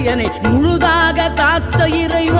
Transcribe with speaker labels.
Speaker 1: மோகமெனும் முழுதாக காத்த இறைவன்.